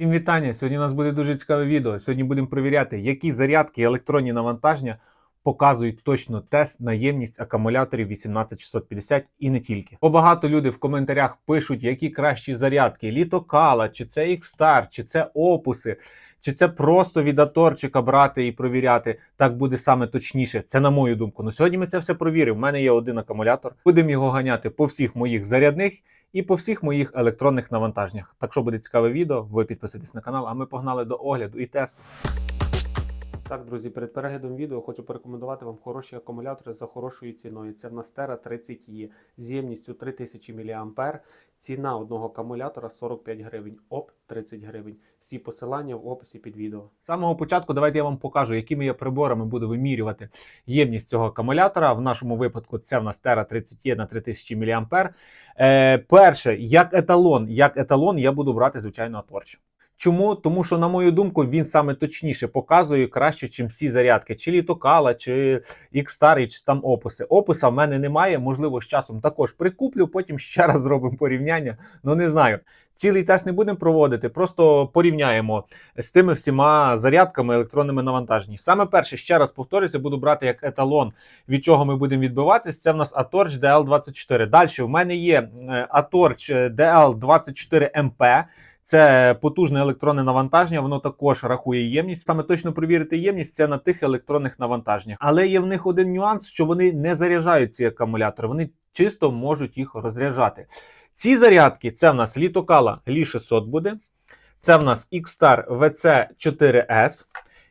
Всім вітання! Сьогодні у нас буде дуже цікаве відео. Сьогодні будемо перевіряти, які зарядки і електронні навантаження показують точно тест на ємність акумуляторів 18650 і не тільки. Бо багато людей в коментарях пишуть, які кращі зарядки: літокала, чи це X-Star, чи це опуси, чи це просто від аторчика брати і провіряти. Так буде саме точніше. Це на мою думку. Ну сьогодні ми це все провіримо. У мене є один акумулятор. Будемо його ганяти по всіх моїх зарядних і по всіх моїх електронних навантаженнях. Так що буде цікаве відео, ви підписуйтесь на канал, а ми погнали до огляду і тесту. Так, друзі, перед переглядом відео хочу порекомендувати вам хороші акумулятори за хорошою ціною. Це в нас Tera 30 e з ємністю 3000 мА. Ціна одного акумулятора 45 гривень, ОП 30 гривень. Всі посилання в описі під відео. З самого початку давайте я вам покажу, якими я приборами буду вимірювати ємність цього акумулятора. В нашому випадку це в нас Tera 30 e на 3000 мА. Е, перше, як еталон, як еталон я буду брати, звичайно, Аторч. Чому? Тому що, на мою думку, він саме точніше показує краще, ніж всі зарядки, чи літокала, чи X-Star, чи там описи. Описа в мене немає. Можливо, з часом також прикуплю, потім ще раз зробимо порівняння. Ну не знаю. Цілий тест не будемо проводити, просто порівняємо з тими всіма зарядками, електронними навантаженнями. Саме перше, ще раз повторюся, буду брати як еталон, від чого ми будемо відбиватися. Це в нас Atorch DL24. Далі в мене є е, Atorch DL24MP. Це потужне електронне навантаження, воно також рахує ємність. Саме точно провірити ємність це на тих електронних навантаженнях. Але є в них один нюанс, що вони не заряджають ці акумулятори, вони чисто можуть їх розряджати. Ці зарядки це в нас літокала Лі 600 буде, це в нас X-Star VC4S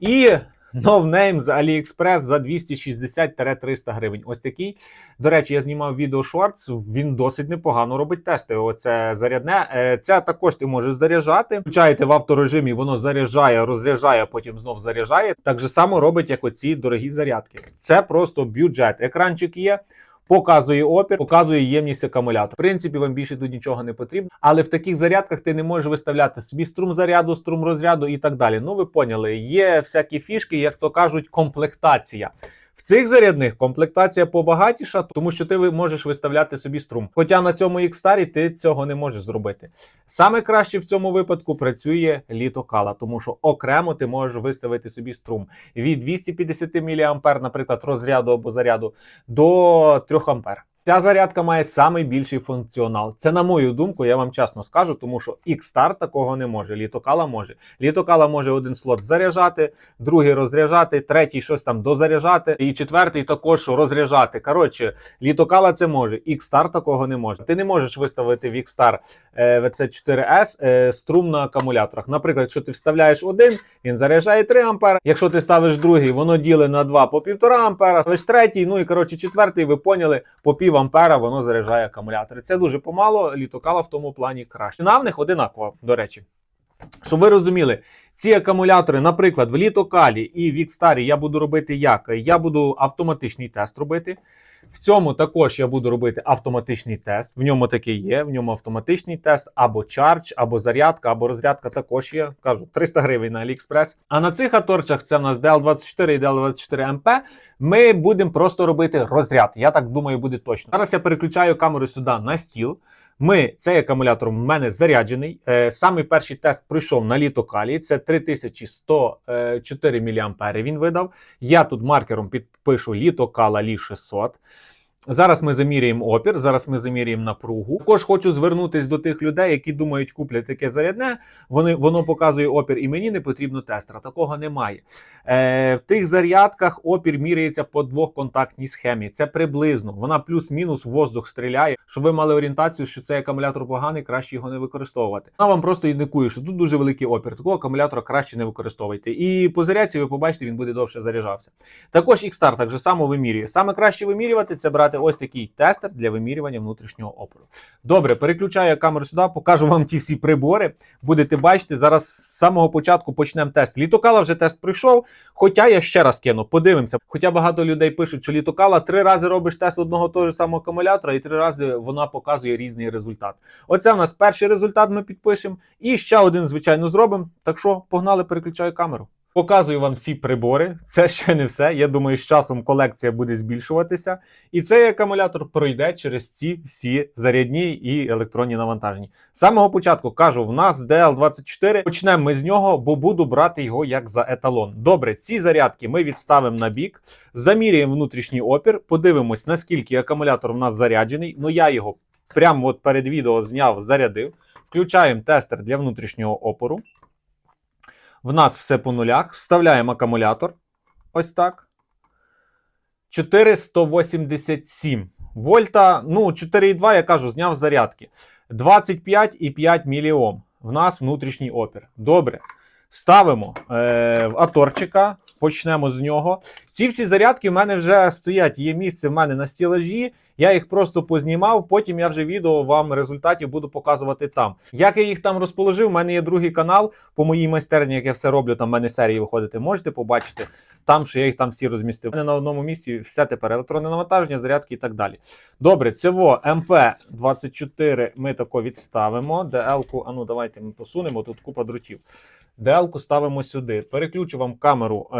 і No Name з AliExpress за 260-300 гривень. Ось такий. До речі, я знімав відео шортс, він досить непогано робить тести. Оце зарядне. Це також ти можеш заряджати. Включаєте в авторежимі, воно заряджає, розряджає, потім знов заряджає. Так же само робить, як оці дорогі зарядки. Це просто бюджет. Екранчик є. Показує опір, показує ємність акумулятора. В принципі, вам більше тут нічого не потрібно. Але в таких зарядках ти не можеш виставляти собі струм заряду, струм розряду і так далі. Ну, ви поняли, є всякі фішки, як то кажуть, комплектація. В цих зарядних комплектація побагатіша, тому що ти можеш виставляти собі струм. Хоча на цьому X-Star ти цього не можеш зробити. Саме краще в цьому випадку працює літокала, тому що окремо ти можеш виставити собі струм від 250 мА, наприклад, розряду або заряду до 3 А. Ця зарядка має самий більший функціонал. Це на мою думку, я вам чесно скажу, тому що X-Star такого не може. Літокала може. Літокала може один слот заряджати, другий розряджати, третій щось там дозаряджати, і четвертий також розряджати. Коротше, літокала це може. X-Star такого не може. Ти не можеш виставити в X-Star е, VC4S е, струм на акумуляторах. Наприклад, якщо ти вставляєш один, він заряджає 3 А. Якщо ти ставиш другий, воно ділить на 2 по 1,5 А, ставиш третій, ну і коротше четвертий, ви поняли, по пів ампера воно заряджає акумулятори. Це дуже помало, літокала в тому плані краще. Ціна в них одинакова, до речі. Щоб ви розуміли, ці акумулятори, наприклад, в літокалі і в X-Star я буду робити як? Я буду автоматичний тест робити. В цьому також я буду робити автоматичний тест. В ньому такий є. В ньому автоматичний тест, або чардж, або зарядка, або розрядка також є. Кажу, 300 гривень на AliExpress. А на цих аторчах це в нас DL24 і DL24MP. Ми будемо просто робити розряд. Я так думаю, буде точно. Зараз я переключаю камеру сюди на стіл. Ми цей акумулятор в мене заряджений. Е, самий перший тест пройшов на літокалі. Це 3104 мА він видав. Я тут маркером підпишу літокала Лі 600. Зараз ми заміряємо опір, зараз ми заміряємо напругу. Також хочу звернутися до тих людей, які думають, куплять таке зарядне. Вони воно показує опір, і мені не потрібно тестера. Такого немає. Е, в тих зарядках опір міряється по двохконтактній схемі. Це приблизно. Вона плюс-мінус воздух стріляє. Щоб ви мали орієнтацію, що цей акумулятор поганий, краще його не використовувати. Вона вам просто індикує, що тут дуже великий опір. Такого акумулятора краще не використовуйте. І по зарядці ви побачите, він буде довше заряджався. Також X-Star так же само вимірює. Саме краще вимірювати це брати ось такий тестер для вимірювання внутрішнього опору. Добре, переключаю камеру сюди, покажу вам ті всі прибори. Будете бачити, зараз з самого початку почнемо тест. Літокала вже тест пройшов. Хоча я ще раз кину, подивимося. Хоча багато людей пишуть, що літокала три рази робиш тест одного того ж самого акумулятора, і три рази вона показує різний результат. Оце в нас перший результат. Ми підпишемо. І ще один, звичайно, зробимо. Так що погнали, переключаю камеру. Показую вам всі прибори. Це ще не все. Я думаю, з часом колекція буде збільшуватися. І цей акумулятор пройде через ці всі зарядні і електронні навантажені. З самого початку кажу, в нас DL24. Почнемо ми з нього, бо буду брати його як за еталон. Добре, ці зарядки ми відставимо на бік, заміряємо внутрішній опір, подивимось, наскільки акумулятор в нас заряджений. Ну я його прямо от перед відео зняв, зарядив. Включаємо тестер для внутрішнього опору. В нас все по нулях. Вставляємо акумулятор. Ось так. 487 вольта. Ну, 4,2, я кажу, зняв зарядки. 25,5 міліом. В нас внутрішній опір. Добре. Ставимо е, в аторчика, почнемо з нього. Ці всі зарядки в мене вже стоять. Є місце в мене на стілажі. Я їх просто познімав. Потім я вже відео вам результатів буду показувати там. Як я їх там розположив, у мене є другий канал по моїй майстерні, як я все роблю. Там в мене серії виходити. Можете побачити там, що я їх там всі розмістив. У мене на одному місці все тепер електронне навантаження, зарядки і так далі. Добре, ЦВО МП24 ми тако відставимо. DL-ку, а ну давайте ми посунемо. Тут купа дротів. DL-ку ставимо сюди. Переключу вам камеру е-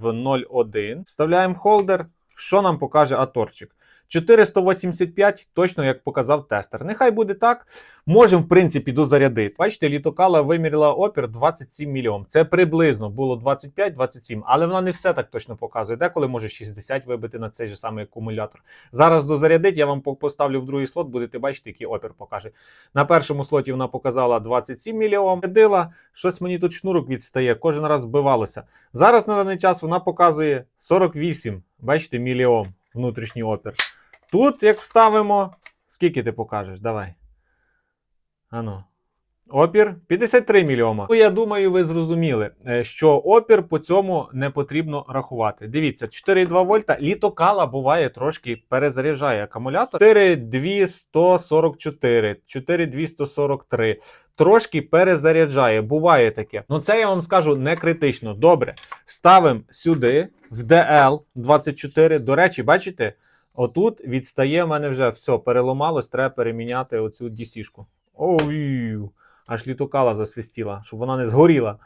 в 0.1. Вставляємо холдер. Що нам покаже аторчик? 485, точно як показав тестер. Нехай буде так. Можемо, в принципі, дозарядити. Бачите, літокала виміряла опір 27 мільйон. Це приблизно було 25-27, але вона не все так точно показує. Деколи може 60 вибити на цей же самий акумулятор. Зараз дозарядить, я вам поставлю в другий слот, будете бачити, який опір покаже. На першому слоті вона показала 27 мільйон. Зарядила, щось мені тут шнурок відстає, кожен раз збивалося. Зараз на даний час вона показує 48, бачите, мільйон внутрішній опір. Тут, як вставимо, скільки ти покажеш? Давай. Ану. Опір 53 мільйома. Ну, я думаю, ви зрозуміли, е, що опір по цьому не потрібно рахувати. Дивіться, 4,2 вольта. Літокала буває трошки перезаряджає акумулятор. 4,244, 4,243. Трошки перезаряджає. Буває таке. Ну це я вам скажу не критично. Добре. Ставимо сюди в DL24. До речі, бачите? Отут відстає в мене вже все, переламалось, треба переміняти оцю DC-шку. Ой, аж літокала засвистіла, щоб вона не згоріла.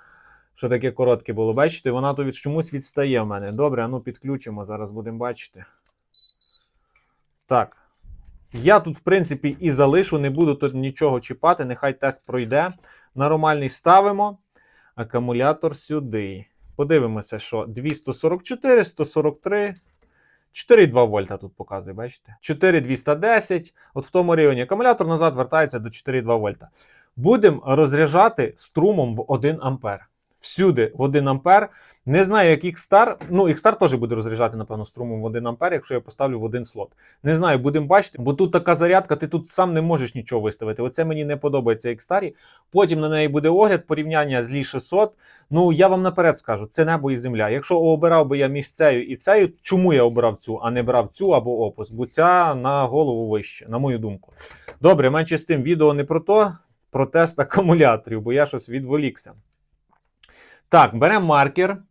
Що таке коротке було. Бачите, вона тут від- чомусь відстає в мене. Добре, ну підключимо, зараз будемо бачити. Так. Я тут, в принципі, і залишу, не буду тут нічого чіпати, нехай тест пройде. Нормальний ставимо. Акумулятор сюди. Подивимося, що 244, 143. 4,2 вольта тут показує, бачите? 4,210. От в тому районі акумулятор назад вертається до 4,2 вольта. Будемо розряджати струмом в 1 ампер. Всюди в 1 ампер. Не знаю, як X-Star. Ну, X-Star теж буде розряджати, напевно, струмом в 1 ампер, якщо я поставлю в один слот. Не знаю, будемо бачити, бо тут така зарядка, ти тут сам не можеш нічого виставити. Оце мені не подобається X-Star. Потім на неї буде огляд, порівняння з Лі 600. Ну, я вам наперед скажу, це небо і земля. Якщо обирав би я між цією і цією, чому я обрав цю, а не брав цю або опус? Бо ця на голову вище, на мою думку. Добре, менше з тим відео не про то, про тест акумуляторів, бо я щось відволікся. Так, беремо маркер.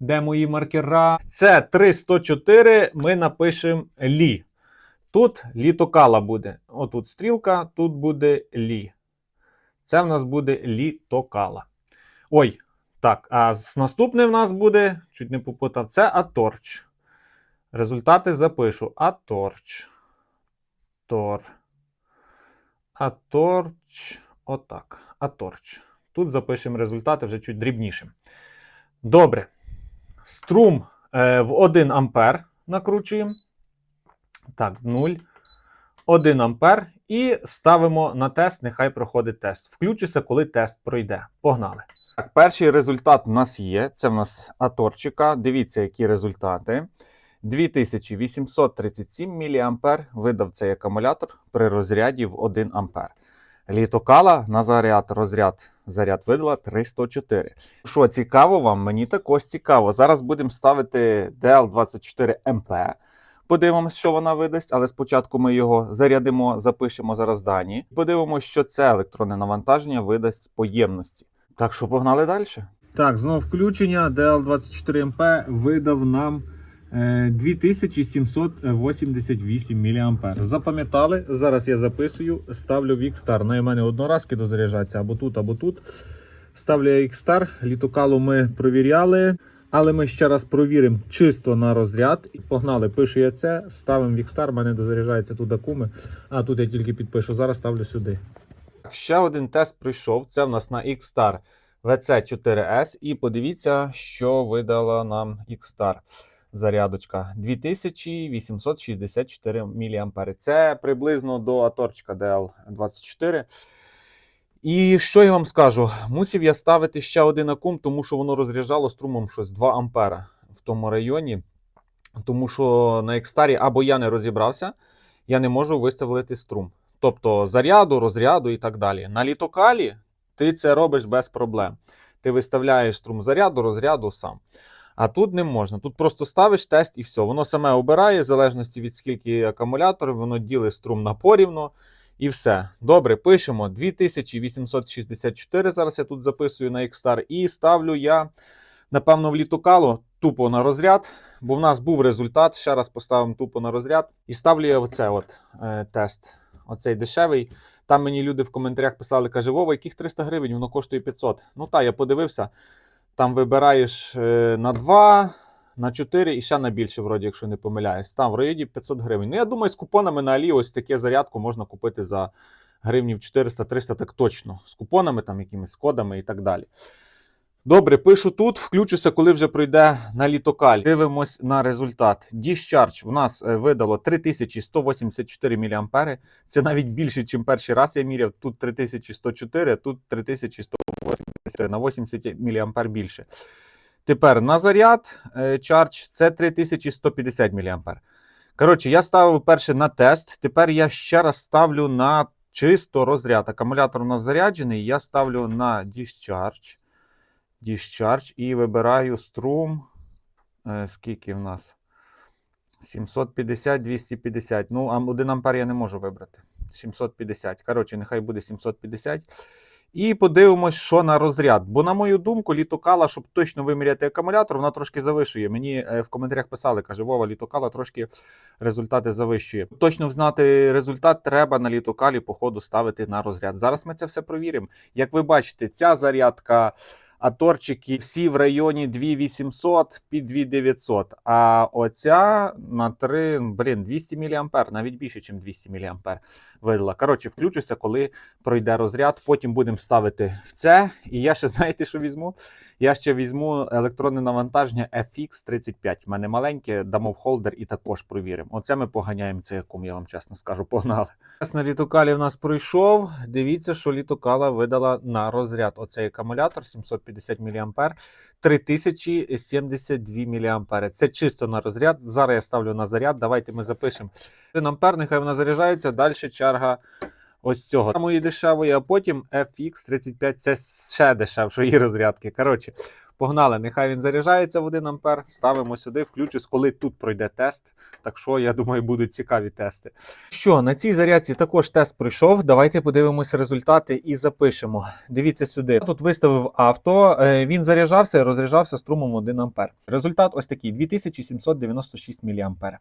Де мої маркера? Це 304, ми напишемо лі. Тут літокала буде. Отут стрілка, тут буде лі. Це в нас буде літокала. Ой, так, а наступне в нас буде, чуть не попутав, це Аторч. Результати запишу. Аторч. Тор. Аторч. Отак. Аторч. Тут запишемо результати вже чуть дрібнішим. Добре. Струм е, в 1 ампер накручуємо. Так, 0. 1 ампер. І ставимо на тест, нехай проходить тест. Включуся, коли тест пройде. Погнали. Так, перший результат у нас є. Це в нас Аторчика. Дивіться, які результати. 2837 мА видав цей акумулятор при розряді в 1 А. Літокала на заряд розряд заряд видала 304. Що цікаво вам? Мені також цікаво. Зараз будемо ставити DL24MP. Подивимося, що вона видасть, але спочатку ми його зарядимо, запишемо зараз дані. Подивимося, що це електронне навантаження видасть по ємності. Так що погнали далі. Так, знову включення. DL24MP видав нам 2788 мА. Запам'ятали? Зараз я записую, ставлю в X-Star. На мене одноразки дозаряджаться або тут, або тут. Ставлю я X-Star, літокалу ми провіряли, але ми ще раз провіримо чисто на розряд. Погнали, пишу я це, ставимо в X-Star, мене дозаряджається тут акуми. А тут я тільки підпишу, зараз ставлю сюди. Ще один тест пройшов. Це в нас на X-Star VC4S. І подивіться, що видала нам X-Star зарядочка 2864 мА. Це приблизно до аторчика DL24. І що я вам скажу? Мусив я ставити ще один акум, тому що воно розряджало струмом щось 2 ампера в тому районі. Тому що на X-Star або я не розібрався, я не можу виставити струм. Тобто заряду, розряду і так далі. На літокалі ти це робиш без проблем. Ти виставляєш струм заряду, розряду сам. А тут не можна. Тут просто ставиш тест і все. Воно саме обирає, в залежності від скільки акумуляторів, воно ділить струм на порівну. І все. Добре, пишемо 2864. Зараз я тут записую на X-Star. І ставлю я, напевно, в літокалу тупо на розряд, бо в нас був результат. Ще раз поставимо тупо на розряд. І ставлю я оце от е, тест. Оцей дешевий. Там мені люди в коментарях писали, каже, Вова, яких 300 гривень, воно коштує 500. Ну так, я подивився. Там вибираєш е, на 2, на 4 і ще на більше, вроді, якщо не помиляюсь. Там в районі 500 гривень. Ну, я думаю, з купонами на Алі ось таке зарядку можна купити за гривнів 400-300, так точно. З купонами, там, якимись кодами і так далі. Добре, пишу тут, включуся, коли вже пройде на літокаль. Дивимось на результат. Discharge в нас е, видало 3184 мА. Це навіть більше, ніж перший раз я міряв. Тут 3104, тут 3184 на 80 мА більше. Тепер на заряд е, чардж це 3150 мА. Коротше, я ставив перше на тест. Тепер я ще раз ставлю на чисто розряд. Акумулятор у нас заряджений. Я ставлю на discharge. Discharge і вибираю струм. Е, скільки в нас? 750, 250. Ну, а 1 ампер я не можу вибрати. 750. Коротше, нехай буде 750. І подивимось, що на розряд. Бо, на мою думку, літокала, щоб точно виміряти акумулятор, вона трошки завишує. Мені е, в коментарях писали, каже, Вова, літокала трошки результати завищує. Точно знати результат треба на літокалі, по ходу ставити на розряд. Зараз ми це все провіримо. Як ви бачите, ця зарядка. А торчики всі в районі 2800 під 2900. А оця на 3, блін, 200 мА, навіть більше, ніж 200 мА видала. Коротше, включуся, коли пройде розряд. Потім будемо ставити в це. І я ще знаєте, що візьму? Я ще візьму електронне навантаження FX35. У мене маленьке, дамо в холдер і також провіримо. Оце ми поганяємо цей акум, я вам чесно скажу, погнали. На літокалі в нас пройшов. Дивіться, що літокала видала на розряд. Оцей акумулятор 750 мА, 3072 мА. Це чисто на розряд. Зараз я ставлю на заряд. Давайте ми запишемо. 1 ампер, нехай вона заряджається. Далі черга ось цього. Самої дешевої, а потім FX35 це ще дешевшої розрядки. Коротше, погнали. Нехай він заряджається в 1 ампер. Ставимо сюди, включусь, коли тут пройде тест. Так що, я думаю, будуть цікаві тести. Що, на цій зарядці також тест пройшов. Давайте подивимося результати і запишемо. Дивіться сюди. Тут виставив авто, е, він заряджався і розряджався струмом 1 ампер. Результат ось такий: 2796 мА.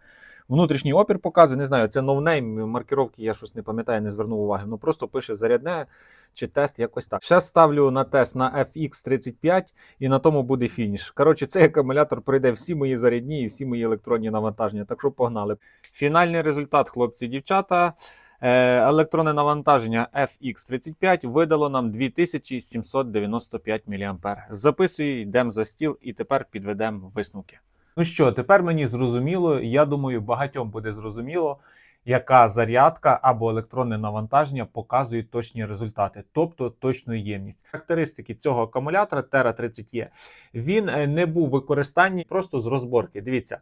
Внутрішній опір показує, не знаю, це ноунейм, маркировки я щось не пам'ятаю, не звернув уваги. Ну просто пише зарядне чи тест якось так. Ще ставлю на тест на FX35 і на тому буде фініш. Коротше, цей акумулятор пройде всі мої зарядні і всі мої електронні навантаження. Так що погнали. Фінальний результат, хлопці і дівчата. Е, Електронне навантаження FX35 видало нам 2795 мА. Записую, йдемо за стіл і тепер підведемо висновки. Ну що, тепер мені зрозуміло, я думаю, багатьом буде зрозуміло, яка зарядка або електронне навантаження показує точні результати, тобто точну ємність. Характеристики цього акумулятора Terra 30 e він е, не був використанні просто з розборки. Дивіться.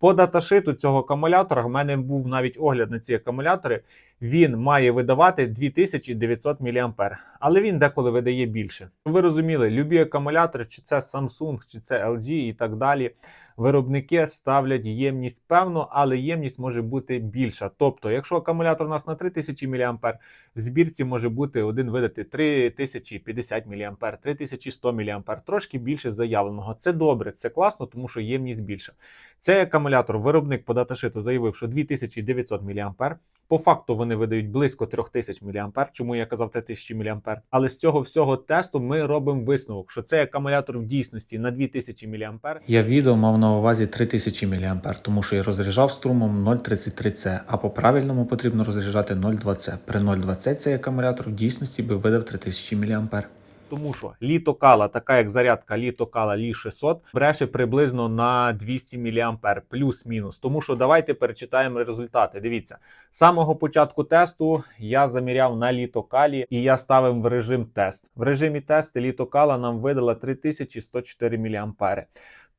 По даташиту цього акумулятора в мене був навіть огляд на ці акумулятори. Він має видавати 2900 мА, але він деколи видає більше. Ви розуміли, любі акумулятори, чи це Samsung, чи це LG і так далі. Виробники ставлять ємність певну, але ємність може бути більша. Тобто, якщо акумулятор у нас на 3000 мА, в збірці може бути один видати 3050 мА, 3100 мА, трошки більше заявленого. Це добре, це класно, тому що ємність більша. Цей акумулятор виробник по даташиту заявив, що 2900 мА. По факту вони видають близько 3000 мА, чому я казав 3000 мА. Але з цього всього тесту ми робимо висновок, що цей акумулятор в дійсності на 2000 мА. Я відео мав на увазі 3000 мА, тому що я розряджав струмом 0,33C, а по правильному потрібно розряджати 0,2C. При 0,2С цей акумулятор в дійсності би видав 3000 мА. Тому що літокала, така як зарядка літокала Лі 600, бреше приблизно на 200 мА, плюс-мінус. Тому що давайте перечитаємо результати. Дивіться, з самого початку тесту я заміряв на літокалі і я ставив в режим тест. В режимі тест літокала нам видала 3104 мА.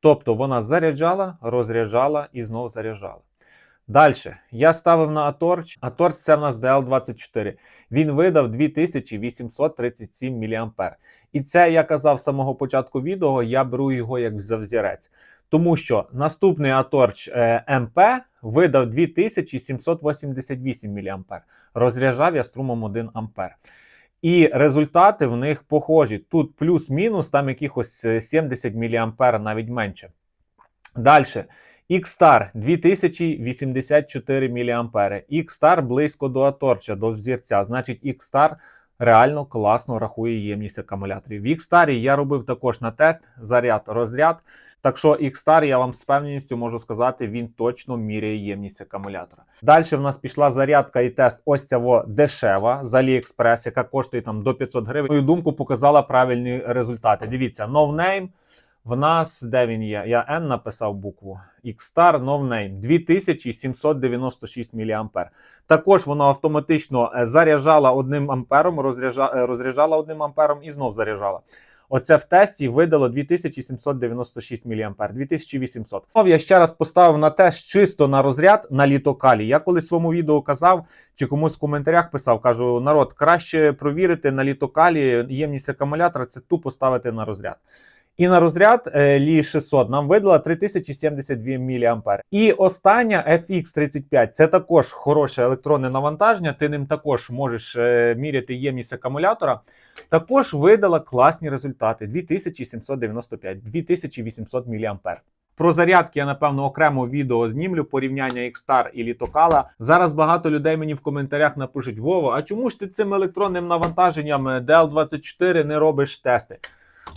Тобто вона заряджала, розряджала і знову заряджала. Далі я ставив на Аторч. Аторч це в нас DL24. Він видав 2837 мА. І це я казав з самого початку відео, я беру його як за взірець. Тому що наступний Аторч е, МП видав 2788 мА. Розряджав я струмом 1 А. І результати в них похожі. Тут плюс-мінус, там якихось е, 70 мА, навіть менше. Далі. X-Star 2084 мА. X-Star близько до Аторча, до взірця. Значить, X-Star реально класно рахує ємність акумуляторів. В X-Star я робив також на тест заряд, розряд. Так що X-Star, я вам з певністю можу сказати, він точно міряє ємність акумулятора. Далі в нас пішла зарядка і тест ось цього дешева з AliExpress, яка коштує там до 500 гривень. Мою думку показала правильні результати. Дивіться, no name в нас, де він є? Я N написав букву. X-Star No Name 2796 мА. Також воно автоматично е, заряджала одним ампером, е, розряджала одним ампером і знов заряджала. Оце в тесті видало 2796 мА, 2800. Я ще раз поставив на тест чисто на розряд на літокалі. Я колись своєму відео казав, чи комусь в коментарях писав, кажу, народ, краще провірити на літокалі ємність акумулятора, це тупо ставити на розряд. І на розряд е, Лі 600 нам видала 3072 мА. І остання FX35 це також хороше електронне навантаження. Ти ним також можеш е, міряти ємність акумулятора. Також видала класні результати: 2795, 2800 мА. Про зарядки я напевно окремо відео знімлю порівняння X-Star і Літокала. Зараз багато людей мені в коментарях напишуть: Вова, а чому ж ти цим електронним навантаженням е, DL24 не робиш тести?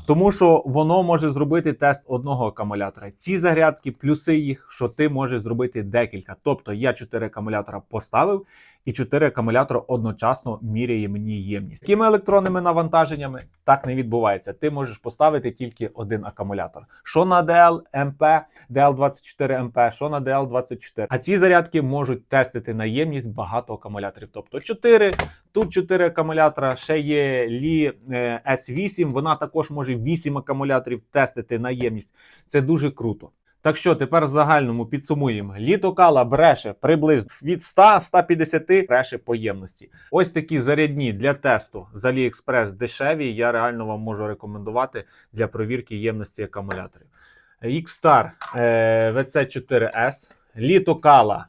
Тому що воно може зробити тест одного акумулятора. Ці зарядки, плюси їх, що ти можеш зробити декілька. Тобто я 4 акумулятора поставив, і 4 акумулятора одночасно міряє мені ємність. Такими електронними навантаженнями так не відбувається. Ти можеш поставити тільки один акумулятор. Що на DL MP, DL24 MP, що на DL24. А ці зарядки можуть тестити на ємність багато акумуляторів. Тобто 4, тут 4 акумулятора, ще є Li е, S8, вона також може 8 акумуляторів тестити на ємність. Це дуже круто. Так що тепер в загальному підсумуємо: літокала бреше приблизно від 100-150 бреше по ємності. Ось такі зарядні для тесту з AliExpress дешеві. Я реально вам можу рекомендувати для провірки ємності акумуляторів. X-Star е, VC4S, літокала.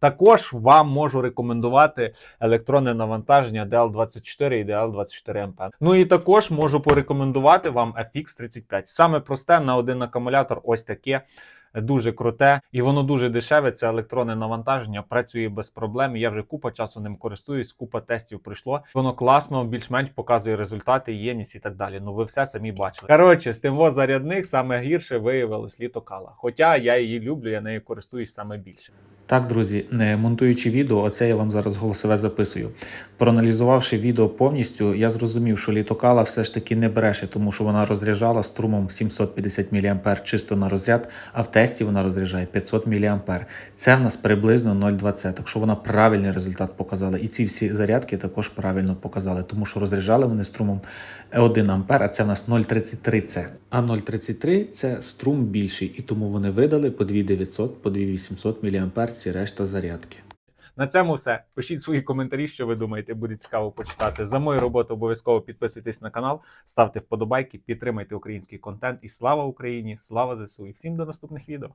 Також вам можу рекомендувати електронне навантаження DL24 і DL24MP. Ну і також можу порекомендувати вам FX35. Саме просте на один акумулятор, ось таке. Дуже круте, і воно дуже дешеве. Це електронне навантаження, працює без проблем. Я вже купа часу ним користуюсь, купа тестів пройшло. Воно класно, більш-менш показує результати, ємність і так далі. Ну ви все самі бачили. Коротше, з тим зарядних саме гірше виявилось літокала. Хоча я її люблю, я нею користуюсь саме більше. Так, друзі, е, монтуючи відео, оце я вам зараз голосове записую. Проаналізувавши відео повністю, я зрозумів, що літокала все ж таки не бреше, тому що вона розряджала струмом 750 мА чисто на розряд, а в тесті вона розряджає 500 мА. Це в нас приблизно 0,20, так що вона правильний результат показала. І ці всі зарядки також правильно показали, тому що розряджали вони струмом 1 А, а це в нас 0,33С. А 0,33 це струм більший, і тому вони видали по 2900, по 2800 мА ці решта зарядки. На цьому все. Пишіть свої коментарі, що ви думаєте, буде цікаво почитати. За мою роботу обов'язково підписуйтесь на канал, ставте вподобайки, підтримайте український контент. І слава Україні! Слава ЗСУ! І всім до наступних відео!